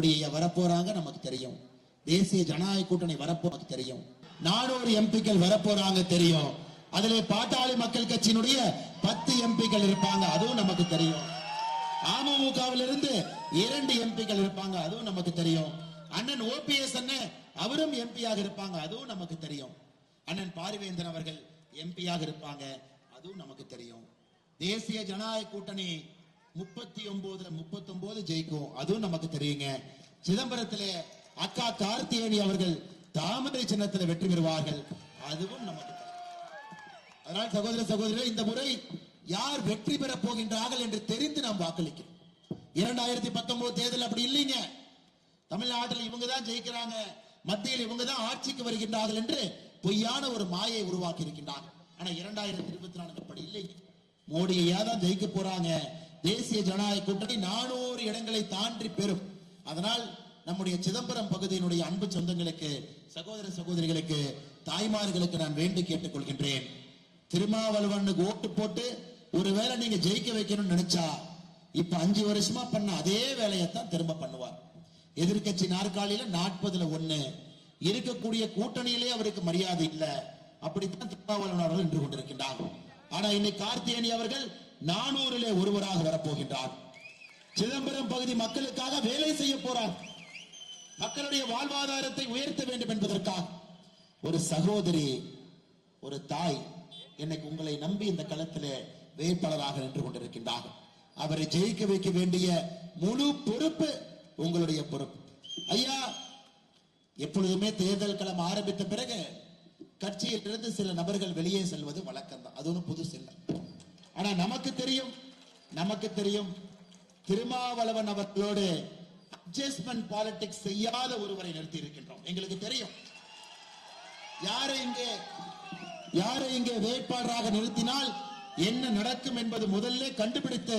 மோடி ஐயா வரப்போறாங்க நமக்கு தெரியும். தேசிய ஜனநாயக கூட்டணி வரப்போ நமக்கு தெரியும். நானூறு எம்பிக்கள் வரப்போறாங்க தெரியும். அதுல பாட்டாளி மக்கள் கட்சியினுடைய பத்து எம்பிக்கள் இருப்பாங்க அதுவும் நமக்கு தெரியும். அமமுகவில் இருந்து இரண்டு எம்பிக்கள் இருப்பாங்க அதுவும் நமக்கு தெரியும். அண்ணன் ஓபிஎஸ் அண்ணன் அவரும் எம்பியாக இருப்பாங்க அதுவும் நமக்கு தெரியும். அண்ணன் பாரிவேந்தன் அவர்கள் எம்பியாக இருப்பாங்க அதுவும் நமக்கு தெரியும். தேசிய ஜனநாயக கூட்டணி முப்பத்தி ஒன்பதுல முப்பத்தி ஒன்பது ஜெயிக்கும். அதுவும் நமக்கு தெரியுங்க. சிதம்பரத்திலே அக்கா கார்த்தியேயனி அவர்கள் தாமரை சின்னத்துல வெற்றி பெறுவார்கள். அதுவும் நமக்கு அதனால் சகோதர சகோதரர் இந்த முறை யார் வெற்றி பெற போகின்றார்கள் என்று தெரிந்து நாம் வாக்களிக்கிறோம். இரண்டாயிரத்தி பத்தொன்பது தேர்தல் அப்படி இல்லைங்க. தமிழ்நாட்டில் இவங்க தான் ஜெயிக்கிறாங்க. மத்தியில் இவங்க தான் ஆட்சிக்கு வருகின்றார்கள் என்று பொய்யான ஒரு மாயை உருவாக்கி இருக்கின்றார்கள் ஆனா இரண்டாயிரத்தி இருபத்தி நான்கு அப்படி இல்லைங்க. மோடியை தான் ஜெயிக்க போறாங்க. தேசிய ஜனநாயக கூட்டணி நானூறு இடங்களை தாண்டி பெறும். அதனால் நம்முடைய சிதம்பரம் பகுதியினுடைய அன்பு சொந்தங்களுக்கு சகோதர சகோதரிகளுக்கு தாய்மார்களுக்கு நான் வேண்டி கேட்டுக் கொள்கின்றேன் திருமாவளவனுக்கு ஓட்டு போட்டு ஒருவேளை நீங்க ஜெயிக்க வைக்கணும்னு நினைச்சா இப்ப அஞ்சு வருஷமா பண்ண அதே வேலையைத்தான் திரும்ப பண்ணுவார். எதிர்க்கட்சி நாற்காலியில நாற்பதுல ஒண்ணு. இருக்கக்கூடிய கூட்டணியிலே அவருக்கு மரியாதை இல்லை. அப்படித்தான் திருமாவளவன் அவர்கள் நின்று கொண்டிருக்கின்றார். ஆனா இன்னைக்கு கார்த்தியேயனி அவர்கள் நானூறிலே ஒருவராக வரப்போகின்றார். சிதம்பரம் பகுதி மக்களுக்காக வேலை செய்ய போறார். மக்களுடைய வாழ்வாதாரத்தை உயர்த்த வேண்டும் என்பதற்காக. ஒரு சகோதரி ஒரு தாய் இன்னைக்கு உங்களை நம்பி இந்த களத்திலே வேட்பாளராக நின்று கொண்டிருக்கின்றார். அவரை ஜெயிக்க வைக்க வேண்டிய முழு பொறுப்பு உங்களுடைய பொறுப்பு. ஐயா எப்பொழுதுமே தேர்தல் களம் ஆரம்பித்த பிறகு கட்சியிலிருந்து சில நபர்கள் வெளியே செல்வது வழக்கம் தான் அது ஒன்றும் புதுசு இல்லை. ஆனா நமக்கு தெரியும் நமக்கு தெரியும் திருமாவளவன் அவர்களோடு அட்ஜஸ்ட்மெண்ட் பாலிடிக்ஸ் செய்யாத ஒருவரை நிறுத்தி இருக்கின்றோம். எங்களுக்கு தெரியும். யாரை இங்கே யாரை இங்கே வேட்பாளராக நிறுத்தினால் என்ன நடக்கும் என்பது முதல்ல கண்டுபிடித்து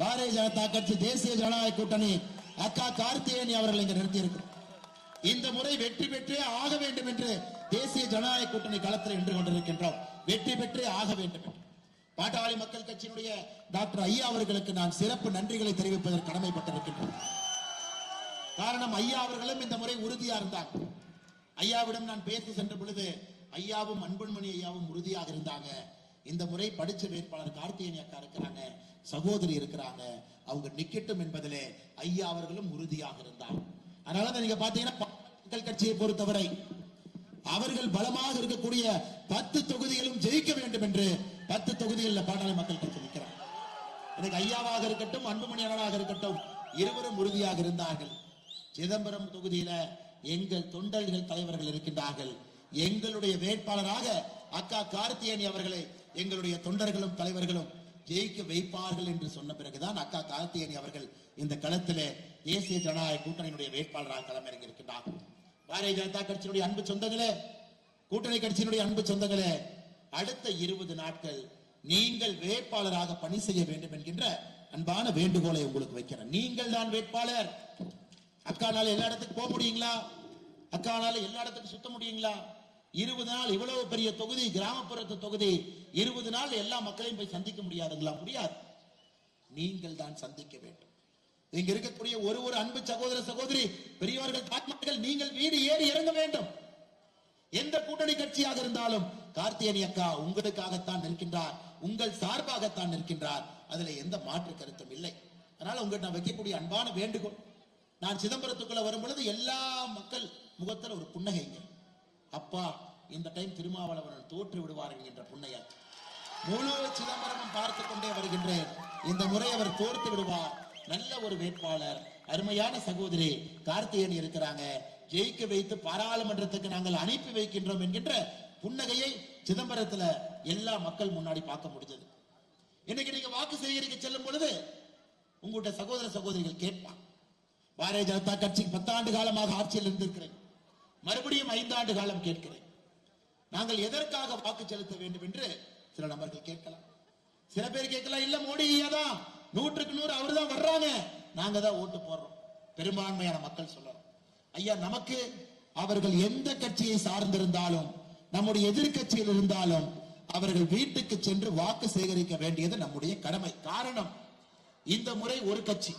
பாரதிய ஜனதா கட்சி தேசிய ஜனநாயக கூட்டணி அக்கா கார்த்திகேயனி அவர்கள் இங்கே நிறுத்தி இந்த முறை வெற்றி பெற்றே ஆக வேண்டும் என்று தேசிய ஜனநாயக கூட்டணி களத்தில் நின்று கொண்டிருக்கின்றோம். வெற்றி பெற்றே ஆக வேண்டும் என்று. பாட்டாளி மக்கள் கட்சியினுடைய டாக்டர் ஐயா அவர்களுக்கு நான் சிறப்பு நன்றிகளை தெரிவிப்பதற்கு கடமைப்பட்டிருக்கின்றோம் காரணம் ஐயா அவர்களும் இந்த முறை உறுதியா இருந்தாங்க. ஐயாவிடம் நான் பேசி சென்ற பொழுது ஐயாவும் அன்புமணி ஐயாவும் உறுதியாக இருந்தாங்க. இந்த முறை படிச்ச வேட்பாளர் கார்த்திகேயன் அக்கா இருக்கிறாங்க சகோதரி இருக்கிறாங்க. அவங்க நிக்கட்டும் என்பதிலே ஐயா அவர்களும் உறுதியாக இருந்தார் அதனால நீங்க பாத்தீங்கன்னா மக்கள் கட்சியை பொறுத்தவரை அவர்கள் பலமாக இருக்கக்கூடிய பத்து தொகுதிகளும் ஜெயிக்க வேண்டும் என்று பத்து தொகுதிகளில் பாட்டாளி மக்கள் கட்சி நிற்கிறார். எனக்கு ஐயாவாக இருக்கட்டும் அன்புமணி அண்ணனாக இருக்கட்டும் இருவரும் உறுதியாக இருந்தார்கள். சிதம்பரம் தொகுதியில எங்கள் தொண்டர்கள் தலைவர்கள் இருக்கின்றார்கள். எங்களுடைய வேட்பாளராக அக்கா கார்த்தியேயனி அவர்களை எங்களுடைய தொண்டர்களும் தலைவர்களும் ஜெயிக்க வைப்பார்கள் என்று சொன்ன பிறகுதான் அக்கா கார்த்தியேயனி அவர்கள் இந்த களத்திலே தேசிய ஜனநாயக கூட்டணியினுடைய வேட்பாளராக களமிறங்கி இருக்கின்றார்கள். பாரதிய ஜனதா கட்சியினுடைய அன்பு சொந்தங்களே கூட்டணி கட்சியினுடைய அன்பு சொந்தங்களே அடுத்த இருபது நாட்கள் நீங்கள் வேட்பாளராக பணி செய்ய வேண்டும் என்கின்ற அன்பான வேண்டுகோளை உங்களுக்கு வைக்கிறேன். நீங்கள் தான் வேட்பாளர். அக்கானால எல்லா இடத்துக்கும் போக முடியுங்களா? அக்கானால எல்லா இடத்துக்கும் சுத்த முடியுங்களா? இருபது நாள் இவ்வளவு பெரிய தொகுதி கிராமப்புறத்து தொகுதி இருபது நாள் எல்லா மக்களையும் போய் சந்திக்க முடியாதுங்களா? முடியாது. நீங்கள் தான் சந்திக்க வேண்டும். இங்க இருக்கக்கூடிய ஒரு ஒரு அன்பு சகோதர சகோதரி பெரியவர்கள் தாய்மார்கள் நீங்கள் வீடு ஏறி இறங்க வேண்டும். எந்த கூட்டணி கட்சியாக இருந்தாலும் கார்த்தியனி அக்கா உங்களுக்காகத்தான் நிற்கின்றார் உங்கள் சார்பாகத்தான் நிற்கின்றார். அதுல எந்த மாற்று கருத்தும் இல்லை. அதனால உங்களுக்கு நான் வைக்கக்கூடிய அன்பான வேண்டுகோள் நான் சிதம்பரத்துக்குள்ள வரும் பொழுது எல்லா மக்கள் முகத்தில் ஒரு புன்னகைங்க அப்பா இந்த டைம் திருமாவளவன் தோற்று விடுவார் என்கின்ற புன்னையா முழு சிதம்பரமும் பார்த்து கொண்டே வருகின்றேன். இந்த முறை அவர் தோர்த்து விடுவார். நல்ல ஒரு வேட்பாளர் அருமையான சகோதரி கார்த்திகேயன் இருக்கிறாங்க. ஜெயிக்க வைத்து பாராளுமன்றத்துக்கு நாங்கள் அனுப்பி வைக்கின்றோம் என்கின்ற புன்னகையை சிதம்பரத்துல எல்லா மக்கள் முன்னாடி பார்க்க முடிஞ்சது. இன்னைக்கு நீங்க வாக்கு சேகரிக்க செல்லும் பொழுது உங்கள்கிட்ட சகோதர சகோதரிகள் கேட்பான் பாரதிய ஜனதா கட்சிக்கு பத்தாண்டு காலமாக ஆட்சியில் இருந்திருக்கிறேன். மறுபடியும் ஐந்தாண்டு காலம் கேட்கிறேன். நாங்கள் எதற்காக வாக்கு செலுத்த வேண்டும் என்று சில நபர்கள் கேட்கலாம். சில பேர் கேட்கலாம் இல்ல மோடி ஐயா தான் நூற்றுக்கு நூறு அவர் தான் வர்றாங்க. நாங்க தான் ஓட்டு போடுறோம். பெரும்பான்மையான மக்கள் சொல்லலாம். ஐயா நமக்கு அவர்கள் எந்த கட்சியை சார்ந்திருந்தாலும் நம்முடைய எதிர்கட்சியில் இருந்தாலும் அவர்கள் வீட்டுக்கு சென்று வாக்கு சேகரிக்க வேண்டியது நம்முடைய கடமை. காரணம் இந்த முறை ஒரு கட்சி.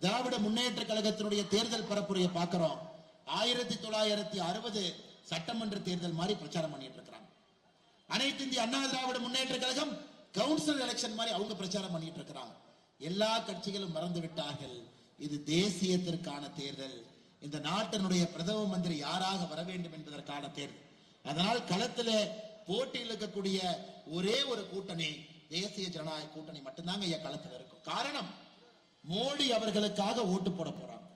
திராவிட முன்னேற்ற கழகத்தினுடைய தேர்தல் பரப்புரையை பார்க்கிறோம். ஆயிரத்தி தொள்ளாயிரத்தி அறுபது சட்டமன்ற தேர்தல் மாதிரி பிரச்சாரம் பண்ணிட்டு இருக்கிறாங்க. அனைத்து இந்திய அண்ணா திராவிட முன்னேற்ற கழகம் கவுன்சில் எலெக்ஷன் மாதிரி அவங்க பிரச்சாரம் பண்ணிட்டு இருக்கிறாங்க. எல்லா கட்சிகளும் மறந்து விட்டார்கள். இது தேசியத்திற்கான தேர்தல். இந்த நாட்டினுடைய பிரதம மந்திரி யாராக வர வேண்டும் என்பதற்கான தேர்வு. அதனால் களத்துல போட்டியில் இருக்கக்கூடிய ஒரே ஒரு கூட்டணி தேசிய ஜனநாயக கூட்டணி மட்டும்தாங்க ஐயா களத்தில் இருக்கும். காரணம் மோடி அவர்களுக்காக ஓட்டு போட போறாங்க.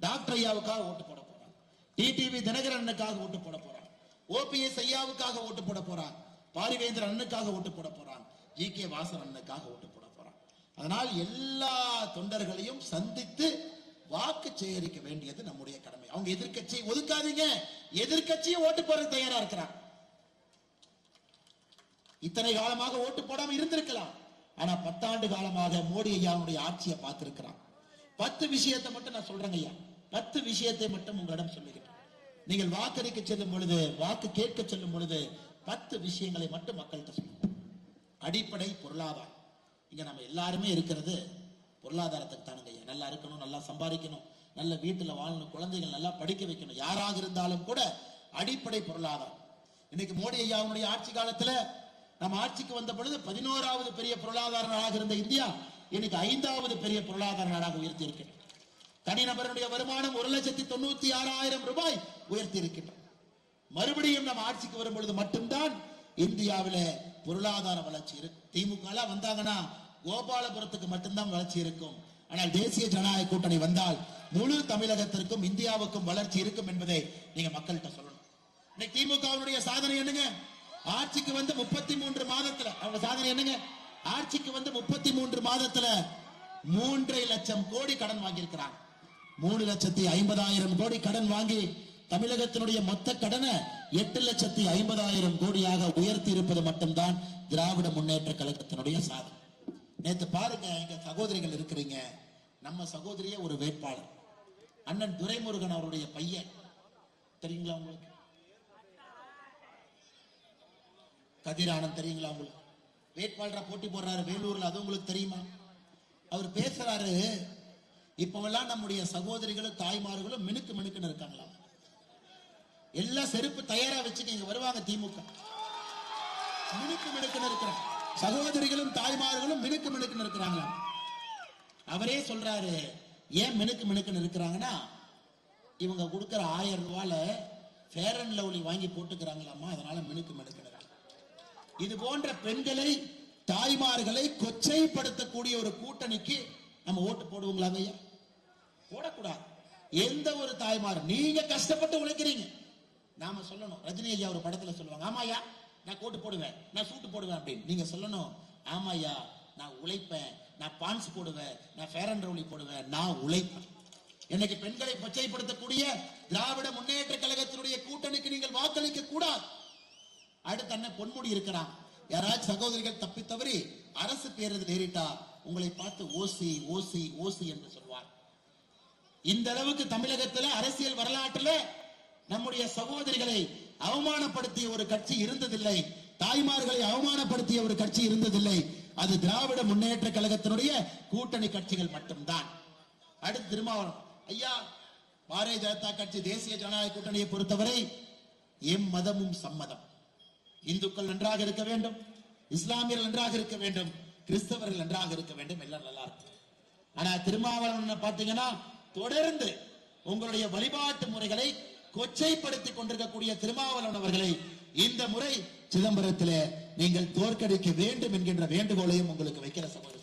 டாக்டர் ஐயாவுக்காக ஓட்டு போட போறாங்க. டிடிவி தினகரன் அண்ணனுக்காக ஓட்டு போட போறாங்க. ஓபிஎஸ் ஐயாவுக்காக ஓட்டு போட போறாங்க. பாரிவேந்தர் அண்ணனுக்காக ஓட்டு போட போறாங்க. ஜி கே வாசன் அண்ணனுக்காக ஓட்டு போட போறாங்க. அதனால் எல்லா தொண்டர்களையும் சந்தித்து வாக்கு சேகரிக்க வேண்டியது நம்முடைய கடமை. அவங்க எதிர்க்கட்சியை ஒதுக்காதீங்க. எதிர்க்கட்சியை ஓட்டு போறது தயாரா இருக்கிறான் இத்தனை காலமாக ஓட்டு போடாம இருந்திருக்கலாம். ஆனா பத்தாண்டு காலமாக மோடி ஐயாவுடைய ஆட்சியை பார்த்திருக்கிறான். பத்து விஷயத்தை மட்டும் நான் சொல்றேங்க ஐயா. பத்து விஷயத்தை மட்டும் உங்களிடம் சொல்லுகிறேன். நீங்கள் வாக்களிக்க செல்லும் பொழுது வாக்கு கேட்க செல்லும் பொழுது பத்து விஷயங்களை மட்டும் மக்கள்கிட்ட சொல்லுங்க. அடிப்படை பொருளாதாரம். இங்க நம்ம எல்லாருமே இருக்கிறது பொருளாதாரத்துக்கு தானுங்க ஐயா. நல்லா இருக்கணும் நல்லா சம்பாதிக்கணும் நல்ல வீட்டுல வாழணும் குழந்தைகள் நல்லா படிக்க வைக்கணும். யாராக இருந்தாலும் கூட அடிப்படை பொருளாதாரம். இன்னைக்கு மோடி ஐயாவுடைய ஆட்சி காலத்துல நம்ம ஆட்சிக்கு வந்த பொழுது பதினோராவது பெரிய பொருளாதார நாடாக இருந்த இந்தியா இன்னைக்கு ஐந்தாவது பெரிய பொருளாதார நாடாக உயர்த்தி இருக்கிறது தனிநபருடைய வருமானம் ஒரு லட்சத்தி தொண்ணூத்தி ஆறாயிரம் ரூபாய் உயர்த்தி இருக்கின்றோம் மறுபடியும் நம்ம ஆட்சிக்கு வரும் பொழுது மட்டும்தான் இந்தியாவில பொருளாதார வளர்ச்சி இருக்கு. திமுக வந்தாங்கன்னா கோபாலபுரத்துக்கு மட்டும்தான் வளர்ச்சி இருக்கும். ஆனால் தேசிய ஜனநாயக கூட்டணி வந்தால் முழு தமிழகத்திற்கும் இந்தியாவுக்கும் வளர்ச்சி இருக்கும் என்பதை நீங்க மக்கள்கிட்ட சொல்லணும். இன்னைக்கு திமுகவுடைய சாதனை என்னங்க? ஆட்சிக்கு வந்து முப்பத்தி மூன்று மாதத்துல அவங்க சாதனை என்னங்க? ஆட்சிக்கு வந்து முப்பத்தி மூன்று மாதத்துல மூன்றரை லட்சம் கோடி கடன் வாங்கியிருக்கிறாங்க. மூணு லட்சத்தி ஐம்பதாயிரம் கோடி கடன் வாங்கி தமிழகத்தினுடைய மொத்த கடனை எட்டு லட்சத்தி ஐம்பதாயிரம் கோடியாக உயர்த்தி இருப்பது மட்டும்தான் திராவிட முன்னேற்ற கழகத்தினுடைய சாதனை. நேத்து பாருங்க எங்க சகோதரிகள் இருக்கிறீங்க. நம்ம சகோதரிய ஒரு வேட்பாளர். அண்ணன் துரைமுருகன் அவருடைய பையன். தெரியுங்களா உங்களுக்கு? கதிரானந்த் தெரியுங்களா உங்களுக்கு? வேட்பாளரா போட்டி போடுறாரு வேலூர்ல. அது உங்களுக்கு தெரியுமா? அவர் பேசுறாரு இப்பவெல்லாம் நம்முடைய சகோதரிகளும் தாய்மார்களும் மினுக்கு மினுக்குன்னு இருக்காங்களா? எல்லாம் செருப்பு தயாரா வச்சுட்டு இங்க வருவாங்க திமுக. மினுக்கு மினுக்குன்னு இருக்கிறாங்க. சகோதரிகளும் தாய்மார்களும் மினுக்கு மினுக்குன்னு இருக்கிறாங்க. அவரே சொல்றாரு ஏன் மினுக்கு மினுக்குன்னு இருக்கிறாங்கன்னா இவங்க கொடுக்குற ஆயிரம் ரூபாயில ஃபேர் அண்ட் லவ்லி வாங்கி போட்டுக்கிறாங்களாமா அதனால மினுக்கு மினுக்குன்னு இது போன்ற பெண்களை தாய்மார்களை கொச்சைப்படுத்தக்கூடிய ஒரு கூட்டணிக்கு நம்ம ஓட்டு போடுவோங்களாங்க ஐயா? போடக்கூடாது. எந்த ஒரு தாய்மார் நீங்க கஷ்டப்பட்டு உழைக்கிறீங்க. நாம சொல்லணும். ரஜினி ஐயா ஒரு படத்துல சொல்லுவாங்க ஆமா ஐயா நான் கோட்டு போடுவேன் நான் சூட்டு போடுவேன் அப்படின்னு. நீங்க சொல்லணும் ஆமா ஐயா நான் உழைப்பேன் நான் பான்ஸ் போடுவேன் நான் ஃபேர் அண்ட் ரவுலி போடுவேன் நான் உழைப்பேன். இன்னைக்கு பெண்களை பச்சைப்படுத்தக்கூடிய திராவிட முன்னேற்ற கழகத்தினுடைய கூட்டணிக்கு நீங்கள் வாக்களிக்க கூடாது. அடுத்து அண்ணன் பொன்முடி இருக்கிறான். யாராச்சும் சகோதரிகள் தப்பி தவறி அரசு பேருந்து நேரிட்டா உங்களை பார்த்து ஓசி ஓசி ஓசி என்று சொல்வார். இந்த அளவுக்கு தமிழகத்துல அரசியல் வரலாற்றுல நம்முடைய சகோதரிகளை அவமானப்படுத்திய ஒரு கட்சி இருந்ததில்லை. தாய்மார்களை அவமானப்படுத்திய ஒரு கட்சி இருந்ததில்லை. அது திராவிட முன்னேற்ற கழகத்தினுடைய கூட்டணி கட்சிகள் மட்டும்தான். அடுத்து திருமாவளவன். ஐயா பாரதிய ஜனதா கட்சி தேசிய ஜனநாயக கூட்டணியை பொறுத்தவரை எம் மதமும் சம்மதம். இந்துக்கள் நன்றாக இருக்க வேண்டும். இஸ்லாமியர்கள் நன்றாக இருக்க வேண்டும். கிறிஸ்தவர்கள் நன்றாக இருக்க வேண்டும். எல்லாம் நல்லா இருக்கும் ஆனா திருமாவளவன் பாத்தீங்கன்னா தொடர்ந்து உங்களுடைய வழிபாட்டு முறைகளை கொச்சைப்படுத்திக் கொண்டிருக்கக்கூடிய திருமாவளவன் அவர்களை இந்த முறை சிதம்பரத்திலே நீங்கள் தோற்கடிக்க வேண்டும் என்கின்ற வேண்டுகோளையும் உங்களுக்கு வைக்கிற சகோதர